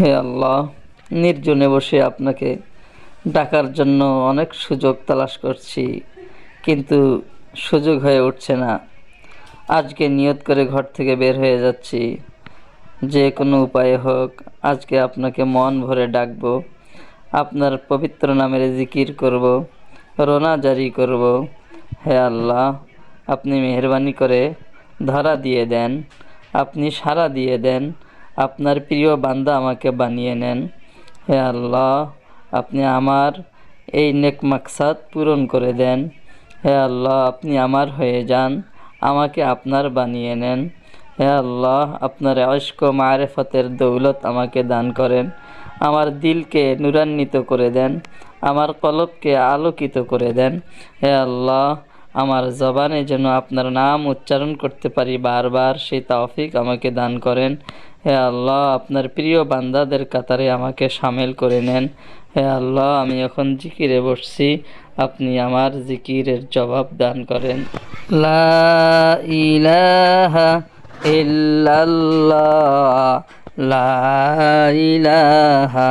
হে আল্লাহ, নির্জনে বসে আপনাকে ডাকার জন্য অনেক সুযোগ তালাশ করছি, কিন্তু সুযোগ হয়ে উঠছে না। আজকে নিয়ত করে ঘর থেকে বের হয়ে যাচ্ছি। যে কোনো উপায়ে হোক, আজকে আপনাকে মন ভরে ডাকবো। আপনার পবিত্র নামের জিকির করব, রোনা জারি করব। হে আল্লাহ, আপনি মেহরবানি করে ধরা দিয়ে দেন, আপনি সাড়া দিয়ে দেন আপনার প্রিয় বান্দা আমাকে বানিয়ে নেন। হে আল্লাহ, আপনি আমার এই নেক মাকসাদ পূরণ করে দেন। হে আল্লাহ, আপনি আমার হয়ে যান, আমাকে আপনার বানিয়ে নেন। হে আল্লাহ, আপনার অস্ক মারেফতের দৌলত আমাকে দান করেন। আমার দিলকে নুরান্বিত করে দেন, আমার কলবকে আলোকিত করে দেন। হে আল্লাহ, আমার জবানে যেন আপনার নাম উচ্চারণ করতে পারি বারবার, সেই তৌফিক আমাকে দান করেন। হে আল্লাহ, আপনার প্রিয় বান্দাদের কাতারে আমাকে সামিল করে নেন। হে আল্লাহ, আমি এখন জিকিরে বসছি, আপনি আমার জিকিরের জবাব দান করেন। লা ইলাহা ইল্লাল্লাহ, লা ইলাহা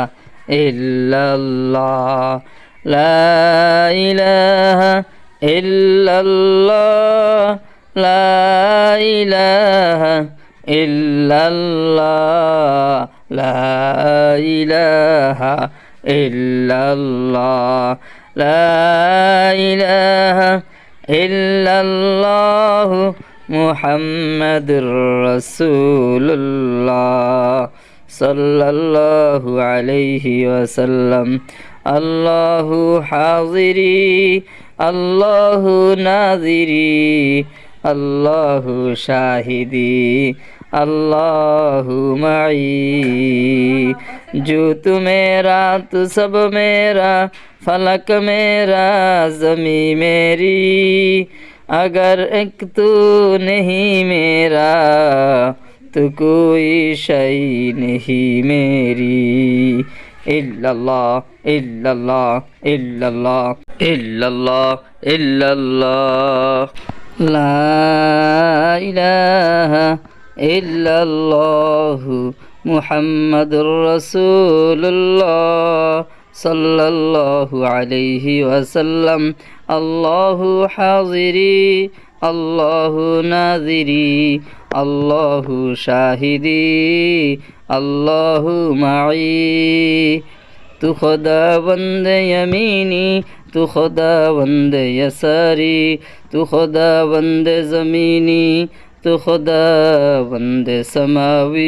ইল্লাল্লাহ, লা ইলাহা ইল্লাল্লাহ, লা إلا الله. لا إله إلا الله. لا إله إلا الله. محمد رسول الله صلى الله عليه وسلم. الله حاضري. الله ناظري. الله شاهدي. अल्लाह माई जो तू मेरा तू सब मेरा फलक मेरा जमी मेरी अगर एक तू नहीं मेरा तो कोई शई नहीं मेरी इल्लल्लाह इल्लल्लाह इल्लल्लाह इल्लल्लाह इल्लल्लाह ला إلا الله محمد رسول الله صلى الله عليه وسلم. الله حاضري الله ناظري الله شاهدي الله معي. تو خداوند يميني تو خداوند يساري تو خداوند زميني خدا بند سماوی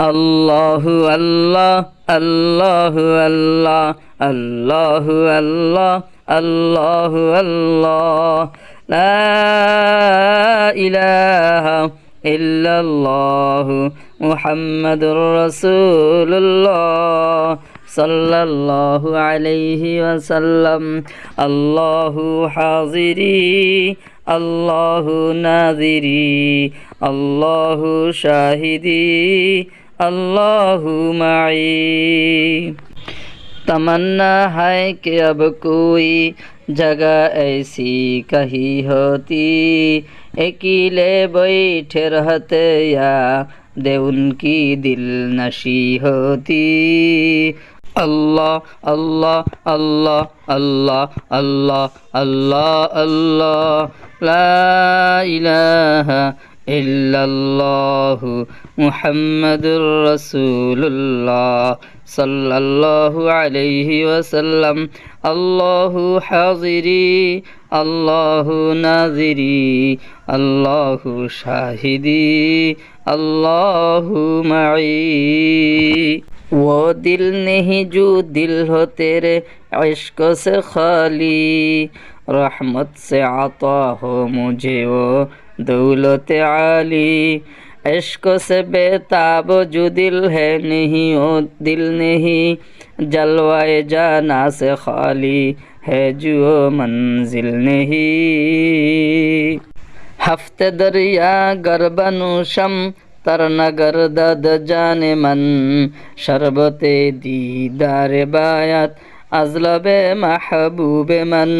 الله الله الله الله الله الله الله الله لا إله إلا الله محمد رسول الله সাল্লাল্লাহু আলাইহি ওয়াসাল্লাম, আল্লাহু হাজিরি, আল্লাহু নাজিরি, আল্লাহু শাহিদি, আল্লাহু মাই তমন্না হায় কে अब कोई जगह ऐसी কহি होती একিলে बैठे রহতে या दे দিল दिल नशी होती الله الله الله الله الله الله الله. لا إله إلا الله محمد رسول الله صلى الله عليه وسلم. الله حاضري الله ناظري الله شاهدي الله معي. وہ دل نہیں جو دل ہو تیرے عشق سے خالی، رحمت سے عطا ہو مجھے وہ دولت عالی۔ عشق سے بے تاب جو دل ہے نہیں وہ دل نہیں، جلوائے جانا سے خالی ہے جو منزل نہیں۔ ہفت دریا گربن شم তার নগর দদ জানে মন শরবতে দিদারে বায়াত আজলবে মাহবুবে মন।